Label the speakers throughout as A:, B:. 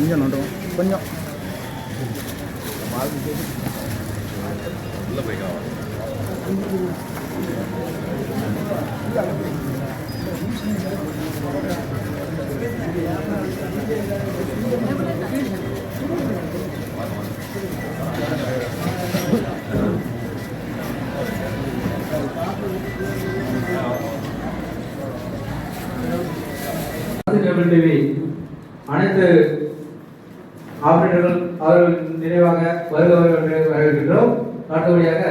A: கொஞ்சம் நடுவோம் கொஞ்சம்.
B: அனைத்து ஆபரேட்டர்கள் அவர்கள் நினைவாக வருகிறவர்கள் வரவேற்கின்றோம். அடுத்தபடியாக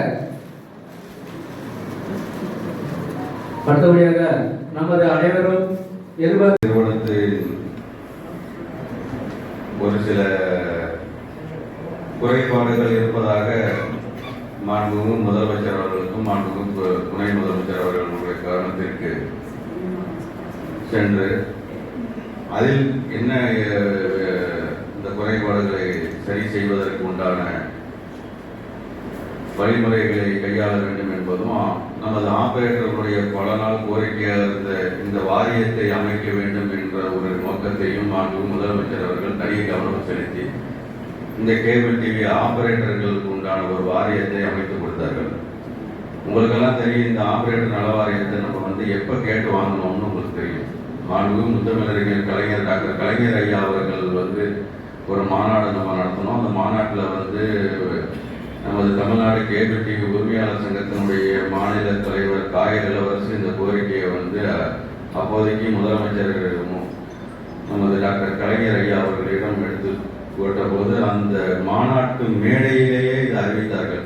B: அடுத்தபடியாக நமது அனைவரும் எதிர்பார்த்து
C: நிறுவனத்தில் ஒரு சில குறைபாடுகள் இருப்பதாக மாண்புமிகு முதலமைச்சர் அவர்களுக்கும் மாண்புமிகு துணை முதலமைச்சர் அவர்களுடைய கவனத்திற்கு சென்று அதில் என்ன அஹ், குறைபாடுகளை சரி செய்வதற்கு உண்டான வழிமுறைகளை கையாள வேண்டும் என்பதும் நமது ஆபரேட்டர்களுடைய பல நாள் கோரிக்கையாக இருந்த இந்த வாரியத்தை அமைக்க வேண்டும் என்ற ஒரு நோக்கத்தையும் மாண்பு முதலமைச்சர் அவர்கள் தனி கவனம் செலுத்தி இந்த கேபிள் டிவி ஆபரேட்டர்களுக்கு உண்டான ஒரு வாரியத்தை அமைத்து கொடுத்தார்கள். உங்களுக்கெல்லாம் தெரியும் இந்த ஆபரேட்டர் நல வாரியத்தை நம்ம வந்து எப்போ கேட்டு வாங்கணும்னு உங்களுக்கு தெரியும். மாண்பு முத்தமிழறிஞர் கலைஞர் டாக்டர் கலைஞர் ஐயா அவர்கள் வந்து ஒரு மாநாடு நம்ம நடத்தினோம் அந்த மாநாட்டில் வந்து நமது தமிழ்நாடு கேபிள் டிவி உரிமையாளர் சங்கத்தினுடைய மாநில தலைவர் காய இளவரசு இந்த கோரிக்கையை வந்து அப்போதைக்கு முதலமைச்சர் நமது டாக்டர் கலைஞர் ஐயா அவர்களிடம் எடுத்து போட்டபோது அந்த மாநாட்டு மேடையிலேயே இதை அறிவித்தார்கள்.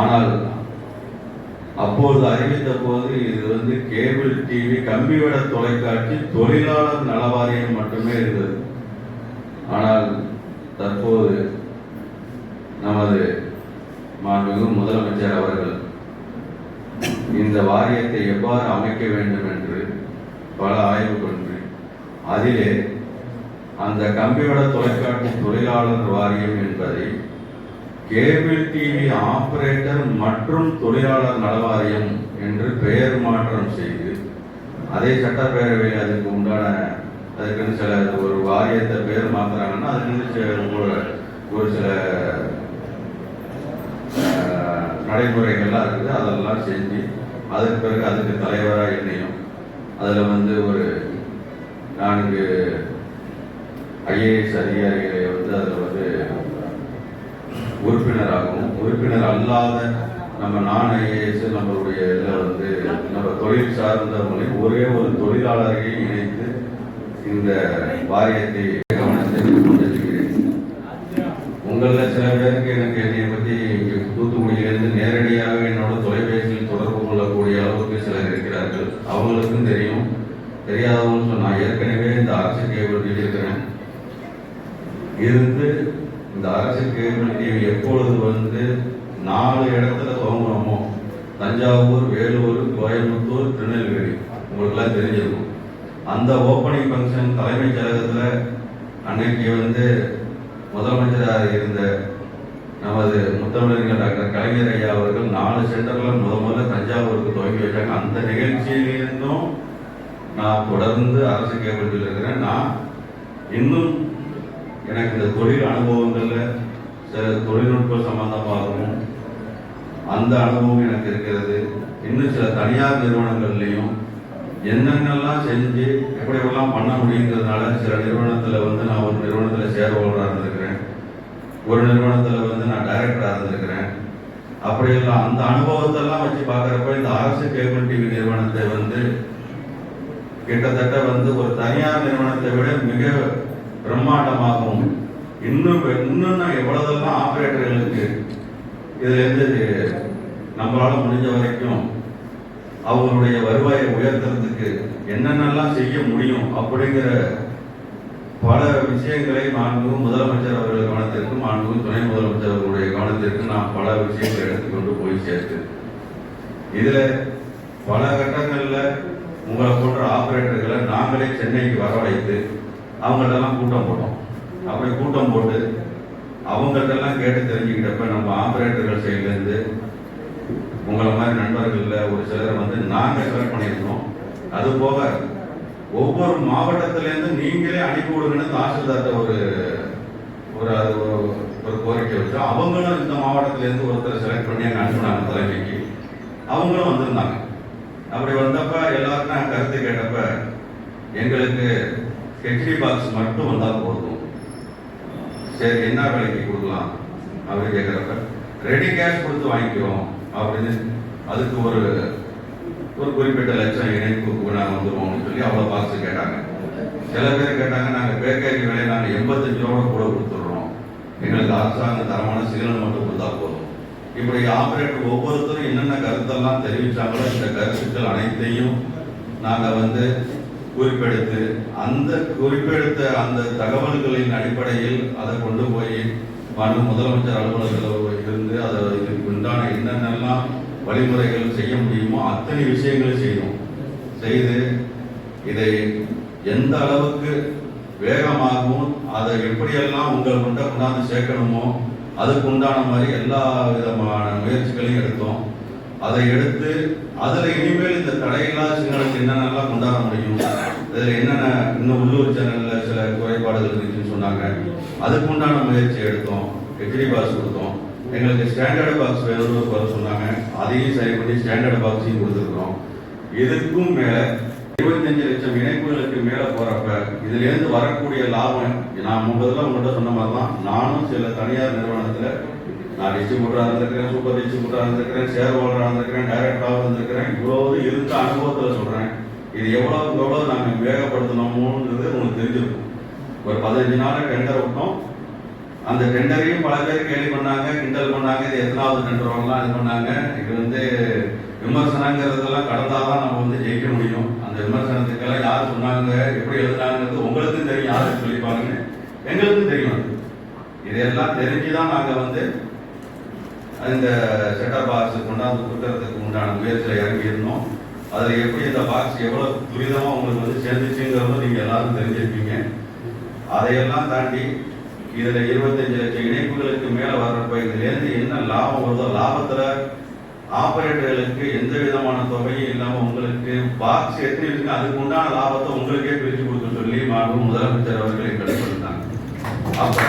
C: ஆனால் அப்போது அறிவித்த போது இது வந்து கேபிள் டிவி கம்பிவட தொலைக்காட்சி தொழிலாளர் நலவாரியம் மட்டுமே இருந்தது. ஆனால் தற்போது நமது மாண்புமிகு முதலமைச்சர் அவர்கள் இந்த வாரியத்தை எவ்வாறு அமைக்க வேண்டும் என்று பல ஆய்வு கொண்டு அதிலே அந்த கம்பிவட தொலைக்காட்சி தொழிலாளர் வாரியம் என்பதை கேபிள் டிவி ஆபரேட்டர் மற்றும் தொழிலாளர் நலவாரியம் என்று பெயர் மாற்றம் செய்து அதே சட்டப்பேரவையில் அதுக்கு உண்டான அதுக்குன்னு சில ஒரு வாரியத்தை பேர் மாத்துறாங்கன்னா அதுக்கு சில ஒரு- ஒரு சில நடைமுறைகள்லாம் இருக்குது. அதெல்லாம் செஞ்சு அதுக்கு பிறகு அதுக்கு தலைவராக என்னையும் அதில் வந்து ஒரு நான்கு ஐஏஎஸ் அதிகாரிகளை வந்து அதில் வந்து உறுப்பினராகவும் உறுப்பினர் அல்லாத நம்ம நான் ஐஏஎஸ் நம்மளுடைய இதில் வந்து நம்ம தொழில் சார்ந்தவங்களையும் ஒரே ஒரு தொழிலாளரையும் இணைத்து இந்த வாரியத்தை கவனத்தில் கொண்டு உங்களில் சில பேருக்கு எனக்கு என்னை பற்றி தூத்துக்குடியிலிருந்து நேரடியாக என்னோட தொலைபேசியில் தொடர்பு கொள்ளக்கூடிய அளவுக்கு சிலர் இருக்கிறார்கள். அவங்களுக்கும் தெரியும். தெரியாதவங்க சொன்னா ஏற்கனவே இந்த அரசு கேபிள் டிவி இருக்கிறேன் இருந்து இந்த அரசு கேபிள் டிவி எப்பொழுது வந்து நாலு இடத்துல துவங்குறோமோ தஞ்சாவூர் வேலூர் கோயம்புத்தூர் திருநெல்வேலி. உங்களுக்கெல்லாம் தெரிஞ்சிருக்கும். அந்த ஓப்பனிங் ஃபங்க்ஷன் தலைமைச் செயலகத்தில் அன்னைக்கு வந்து முதலமைச்சராக இருந்த நமது முத்தமிழர்கள் டாக்டர் கலைஞர் ஐயா அவர்கள் நாலு சென்டர்ல முத முதல்ல தஞ்சாவூருக்கு துவங்கி வச்சாங்க. அந்த நிகழ்ச்சியிலிருந்தும் நான் தொடர்ந்து அரசு கேபிள் இருக்கிறேன். நான் இன்னும் எனக்கு இந்த தொழில் அனுபவங்களில் சில தொழில்நுட்ப சம்பந்தமாகவும் அந்த அனுபவம் எனக்கு இருக்கிறது. இன்னும் சில தனியார் நிறுவனங்கள்லையும் என்னென்னலாம் செஞ்சு எப்படி எப்படிலாம் பண்ண முடியுங்கிறதுனால சில நிறுவனத்தில் வந்து நான் ஒரு நிறுவனத்தில் சேர்வலராக இருந்திருக்கிறேன். ஒரு நிறுவனத்தில் வந்து நான் டைரக்டராக இருந்திருக்கிறேன். அப்படியெல்லாம் அந்த அனுபவத்தெல்லாம் வச்சு பார்க்குறப்ப இந்த அரசு கேபிள் டிவி நிறுவனத்தை வந்து கிட்டத்தட்ட வந்து ஒரு தனியார் நிறுவனத்தை விட மிக பிரம்மாண்டமாகவும் இன்னும் இன்னும் நான் எவ்வளவுதெல்லாம் ஆப்ரேட்டர்களுக்கு இதுலேருந்து நம்மளால் முடிஞ்ச வரைக்கும் அவங்களுடைய வருவாயை உயர்த்துறதுக்கு என்னென்னலாம் செய்ய முடியும் அப்படிங்கிற பல விஷயங்களை மாண்புமிகு முதலமைச்சர் அவர்கள் கவனத்திற்கும் மாண்புமிகு துணை முதலமைச்சர் அவர்களுடைய கவனத்திற்கும் நான் பல விஷயங்களை எடுத்துக்கொண்டு போய் சேர்த்து. இதில் பல கட்டங்களில் உங்களை போன்ற ஆபரேட்டர்களை நாங்களே சென்னைக்கு வரவழைத்து அவங்கள்ட்டெல்லாம் கூட்டம் போட்டோம். அப்படி கூட்டம் போட்டு அவங்கள்ட்டெல்லாம் கேட்டு தெரிஞ்சுக்கிட்டப்ப நம்ம ஆபரேட்டர்கள் சைட்லேருந்து நண்பர்கள்ல ஒரு சிலரை வந்து நாங்கள் செலக்ட் பண்ணியிருந்தோம். அது போக ஒவ்வொரு மாவட்டத்திலேருந்து நீங்களே அனுப்பி விடுங்கன்னு தாசில்தார்ட்ட ஒரு ஒரு அது ஒரு- ஒரு கோரிக்கை வச்சு அவங்களும் இந்த மாவட்டத்திலேருந்து ஒருத்தர் செலக்ட் பண்ணி அங்கே அனுப்பினாங்க தலைமைக்கு. அவங்களும் வந்திருந்தாங்க. அப்படி வந்தப்ப எல்லாருக்கும் நான் கருத்து கேட்டப்ப எங்களுக்கு ஹெச்டி பாக்ஸ் மட்டும் வந்தால் போதும். சரி என்ன விலைக்கு கொடுக்கலாம்? அப்படின்னு கேட்குறப்ப ரெடி கேஷ் கொடுத்து வாங்கிக்கிறோம் அப்படின்னு அதுக்கு ஒரு ஒரு குறிப்பிட்ட லட்சம் இணைப்புக்கு நாங்கள் வந்துருவோம்னு சொல்லி அவ்வளோ பாக்ஸ் கேட்டாங்க. சில பேர் கேட்டாங்க நாங்கள் பேக்கரி விலையை நாங்கள் எண்பத்தஞ்சு ரூபா கூட கொடுத்துட்றோம். எங்களுக்கு அரசாங்க தரமான சிக்னல் மட்டும் கொடுத்தா போதும். இப்படி ஆபரேட்டர் ஒவ்வொருத்தரும் என்னென்ன கருத்தெல்லாம் தெரிவித்தாங்களோ இந்த கருத்துக்கள் அனைத்தையும் நாங்கள் வந்து குறிப்பெடுத்து அந்த குறிப்பெடுத்த அந்த தகவல்களின் அடிப்படையில் அதை கொண்டு போய் மனு முதலமைச்சர் அலுவலகத்தில் இருந்து அதை இதுக்கு உண்டான என்னென்னலாம் வழிமுறைகள் செய்ய முடியுமோ அத்தனை விஷயங்களை செய்தோம் செய்து இதை எந்த அளவுக்கு வேகமாகவும் அதை எப்படியெல்லாம் உங்கள் கொண்ட கொண்டாந்து சேர்க்கணுமோ அதுக்கு உண்டான மாதிரி எல்லா விதமான முயற்சிகளையும் எடுத்தோம். அதை எடுத்து அதில் இனிமேல் இந்த தடையில்லா சிங்களத்துக்கு என்னென்னலாம் கொண்டாட முடியும் இதில் என்னென்ன இன்னும் உள்ளூர் சேனலில் சில குறைபாடுகள் இருக்குன்னு சொன்னாங்க அதுக்கு உண்டான முயற்சி எடுத்தோம். ஹெச்டி பாஸ் கொடுத்தோம். எங்களுக்கு ஸ்டாண்டர்ட் பாக்ஸ் வேணும்னு வர சொன்னாங்க. அதையும் சரி பண்ணி ஸ்டாண்டர்ட் பாக்ஸையும் கொடுத்துருக்குறோம். இதுக்கும் மேலே இருபத்தஞ்சு லட்சம் இணைப்புகளுக்கு மேலே போகிறப்ப இதுலேருந்து வரக்கூடிய லாபம் நான் முதல்ல உங்கள்கிட்ட சொன்ன மாதிரி தான் நானும் சில தனியார் நிறுவனத்தில் நான் டிஸ்ட்ரிபியூட்டராக இருந்திருக்கிறேன் சூப்பர் டிஸ்ட்ரிபியூட்டராக இருந்திருக்கிறேன் ஷேர் ஹோல்டராக இருந்திருக்கிறேன் டைரக்டராக இருந்திருக்கிறேன் இவ்வளோ இருந்த அனுபவத்தில் சொல்கிறேன் இது எவ்வளோக்கு எவ்வளோ நாங்கள் வேகப்படுத்தணுமோன்றது உங்களுக்கு தெரிஞ்சிருக்கும். ஒரு பதினஞ்சு நாள் டெண்டர் விட்டோம். அந்த டெண்டரையும் பல பேர் கேள்வி பண்ணாங்க கிண்டல் பண்ணாங்க இது எத்தனாவது டெண்டர் வாங்கலாம் இது பண்ணாங்க. இது வந்து விமர்சனங்கிறதெல்லாம் கடந்தால் தான் நம்ம வந்து ஜெயிக்க முடியும். அந்த விமர்சனத்துக்கெல்லாம் யார் சொன்னாங்க எப்படி எழுதுனாங்கிறது உங்களுக்கும் தெரியும் யாருக்கு சொல்லிப்பாங்கன்னு எங்களுக்கும் தெரியும் அது. இதெல்லாம் தெரிஞ்சுதான் நாங்கள் வந்து இந்த செட்டப் பாக்ஸ் கொண்டாந்து கொடுக்கறதுக்கு உண்டான முயற்சியில் இறங்கியிருந்தோம். அதில் எப்படி இந்த பாக்ஸ் எவ்வளோ துரிதமாக உங்களுக்கு வந்து சேர்ந்துச்சுங்கிறத நீங்கள் எல்லாரும் தெரிஞ்சிருப்பீங்க. அதையெல்லாம் தாண்டி இதில் இருபத்தஞ்சு லட்சம் இணைப்புகளுக்கு மேலே வர்றப்ப இதுலேருந்து என்ன லாபம் வருதோ லாபத்தில் ஆபரேட்டர்களுக்கு எந்த விதமான தொகையும் இல்லாமல் உங்களுக்கு பாக்ஸ் எத்தனை இருக்கு அதுக்கு உண்டான லாபத்தை உங்களுக்கே பிரித்து கொடுக்க சொல்லி மாண்பு முதலமைச்சர் அவர்கள் எங்களுக்கு கொடுத்தாங்க. அப்ப